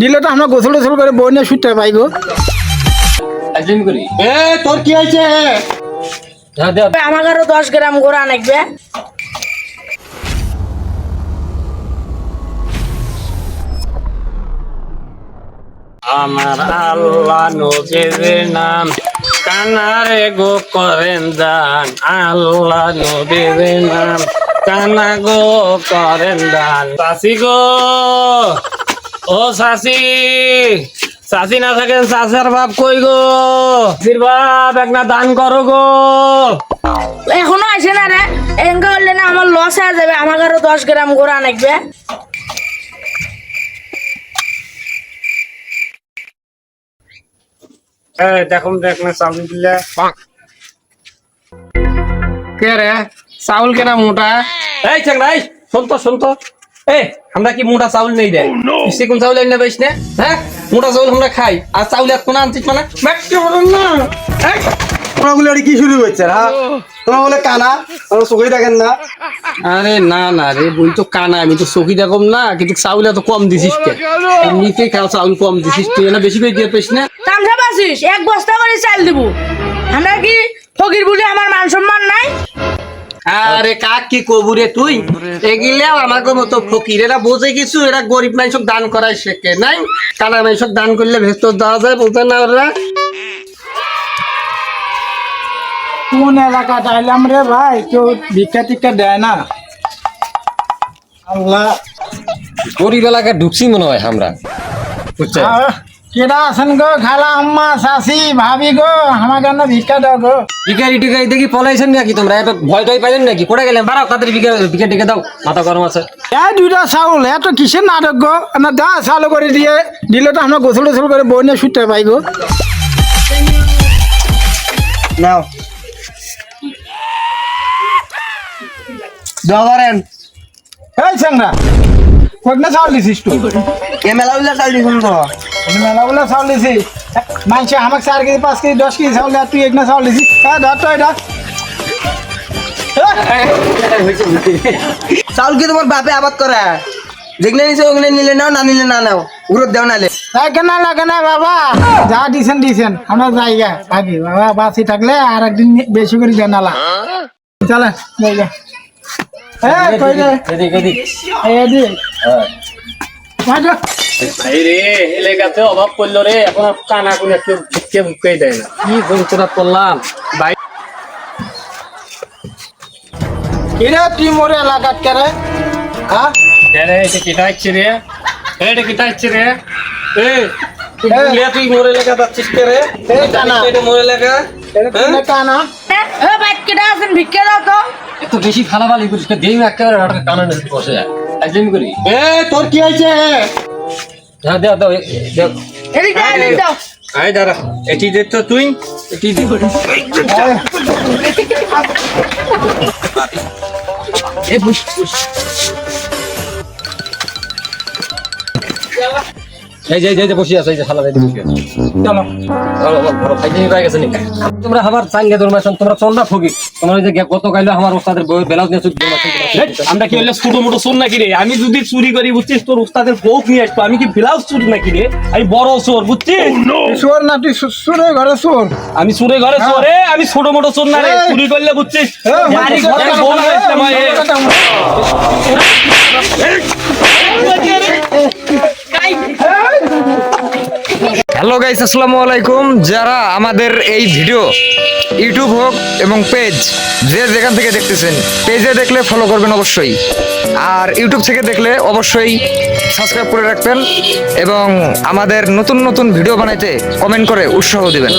দিলে তো আমরা গোসল টোসল করে বই নিয়ে শুতে পাইব করি। এ তোর কি হয়েছে? হ্যাঁ আমাকে আরও দশ গ্রাম গোড়া নাকবে আমার আল্লাহ নবীর নাম কানারে গো করেন দান। আল্লাহ নবীর নাম কানা গো করেন দান। চাষি গো। ও চাষি চাষি না থাকেন চাষার বাপ কই গো? চাষির বাপ একটা দান করো গো। এখনও আসে না রে। এঙ্গা হলে না আমার লস হয়ে যাবে আমাকে আরও দশ গ্রাম গোড়া নাকবে। দেখুন দেখ না চাউল দিলে কে রে? চাউল কেনা মোটা? এই চাংরা এই শুন তো। আমরা কি মোটা চাউল নেই দেয়? কোন চাউল এনে বেশ না। হ্যাঁ মোটা চাউল আমরা খাই। আর চাউল এত কোন আনছিস মানে? না? কি শুরু করছে হ্যাঁ? তোমরা বলে কানা তোমরা চোখেই দেখেন না। আরে না না রে বই তো কানা আমি তো চকি দেখম না কিন্তু চাউল এত কম দিছিস কে? এমনিতেই খাও চাউল কম দিছিস তুই না বেশি করে দিয়ে পেস না। তামসা পাচ্ছিস এক বস্তা করে চাল দিব। আমরা কি ফকির বলে আমার মান সম্মান আরে কাক কি কবুরে তুই? এগিলে আমাকে মতো ফকির। এরা বোঝে কিছু এরা গরিব মানুষক দান করায় শেখে নাই? কানা মানুষক দান করলে ভেতর দেওয়া যায় বলতে না ওরা? কোন এলাকাটা এলাম রে ভাই? কেউ ভিক্ষা টিক্ষা দেয় না। আল্লাহ। গরিব এলাকায় ঢুকছি মনে হয় আমরা। বুঝছেন? কেডা আছেন গো? খালা আম্মা শাশি ভাবি গো আমার কেন ভিক্ষা দাও গো। ভিকারি টিকারি দেখি পলাইছেন নাকি তোমরা? এত ভয় টয় পাইলেন নাকি? কোথায় গেলেন? বাড়াও তাদের ভিকা ভিকা টিকা দাও। মাথা গরম আছে। এই দুইটা চাউল এত কিসের নাটক গো? না দা চালু করে দিয়ে দিলে তো আমরা গোসল টোসল করে বই নিয়ে শুতে পাইব নাও। ধরেন এই সাংরা কয়েকটা চাউল দিছিস তুই? মেলা উল্লা চাল দিছুন তো? মেলাগুলো চাউল দিছি। মানছে আমাকে চার কেজি পাঁচ কেজি দশ কেজি চাউল দেয় তুই একটা চাউল দিছিস হ্যাঁ ধর তো এটা চাউল কি তোমার বাপে আবাদ করে যেগুলো নিছে ওগুলো নিলে নাও না নিলে না নাও। উড়ত দেও নালে। লাগে না লাগে না বাবা? যা দিছেন দিছেন। আমরা জায়গা থাকি বাবা বাসি থাকলে আর একদিন বেশি করে জানালা চলে জায়গা এই কই রে এদিক এদিক এলাকাতে অভাব রে এখন আর কানা কোনে কেউ কে ভুকাই দেয় না। কি যন্ত্রণা করলাম? ভাই। কিরে তুই মোরে এলাকাত কেরে? হ্যাঁ রে এটা কেটা হচ্ছে রে? এটা কেটা হচ্ছে রে? এ তুই এ। ভুলিয়া তুই মোর এলাকা যাচ্ছিস কে রে? এ, কানা। এটা মোর এলাকা? কানা এ বাইক কেটে আছেন? ভিক্ষা দাও তো। এত বেশি ফালাফালি করিস দেই একেবারে কানা বসে যায়। একদিন করি। এ তোর কি হয়েছে? হ্যাঁ দাও দাও দেও। এদিকে আয়, দাও। আয় দাঁড়া। এটি দে তো তুই। এটি দে। এ বুঝ বুঝ এই যে এই যে, বসে আছে এই যে শালা এই বসে আছে। চলো ভালো খাইতে পাই গেছে নি। তোমরা আমার চাঙ্গে তোমরা তোমরা চন্দা ফকি তোমরা যে গত কাইলো আমার ওস্তাদের বই বেলাউজ নিয়ে চুপ আমরা কি হইলে ছোট মোটো চোর নাকি রে? আমি যদি চুরি করি বুঝছিস? তোর উস্তাদের বউ নিয়ে আসব আমি কি ব্লাউজ চুর নাকি রে? আমি বড় চোর বুঝছিস? চোর না তুই চোরের ঘরে চোর। আমি চুরে ঘরে চোরে আমি ছোট মোটো চোর না রে। চুরি করলে বুঝছিস? এই, ঘরে বউ করে, নিয়ে আসলাম, মাথা এই। গরম করে। হ্যালো গাইস আসসালামু আলাইকুম যারা আমাদের এই ভিডিও ইউটিউব হোক এবং পেজ যে যেখান থেকে দেখতেছেন পেজে দেখলে ফলো করবেন অবশ্যই। আর ইউটিউব থেকে দেখলে অবশ্যই সাবস্ক্রাইব করে রাখবেন এবং আমাদের নতুন নতুন ভিডিও বানাইতে কমেন্ট করে উৎসাহ দিবেন।